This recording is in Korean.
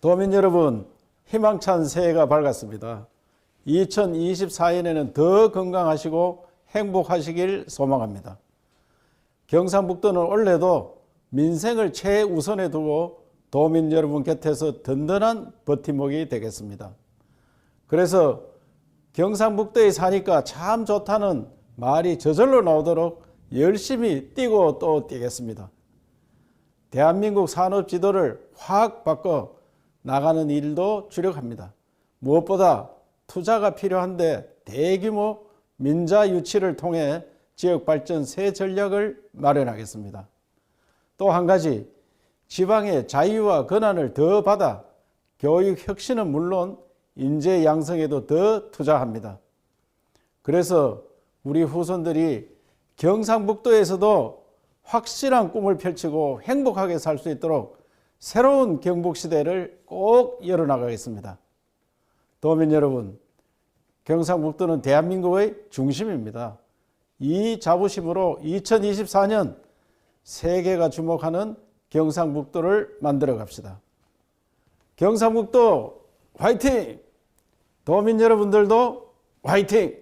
도민 여러분, 희망찬 새해가 밝았습니다. 2024년에는 더 건강하시고 행복하시길 소망합니다. 경상북도는 올해도 민생을 최우선에 두고 도민 여러분 곁에서 든든한 버팀목이 되겠습니다. 그래서 경상북도에 사니까 참 좋다는 말이 저절로 나오도록 열심히 뛰고 또 뛰겠습니다. 대한민국 산업 지도를 확 바꿔 나가는 일도 주력합니다. 무엇보다 투자가 필요한데 대규모 민자 유치를 통해 지역 발전 새 전략을 마련하겠습니다. 또 한 가지 지방의 자유와 권한을 더 받아 교육 혁신은 물론 인재 양성에도 더 투자합니다. 그래서 우리 후손들이 경상북도에서도 확실한 꿈을 펼치고 행복하게 살 수 있도록 새로운 경북 시대를 꼭 열어나가겠습니다. 도민 여러분, 경상북도는 대한민국의 중심입니다. 이 자부심으로 2024년 세계가 주목하는 경상북도를 만들어 갑시다. 경상북도 화이팅! 도민 여러분들도 화이팅!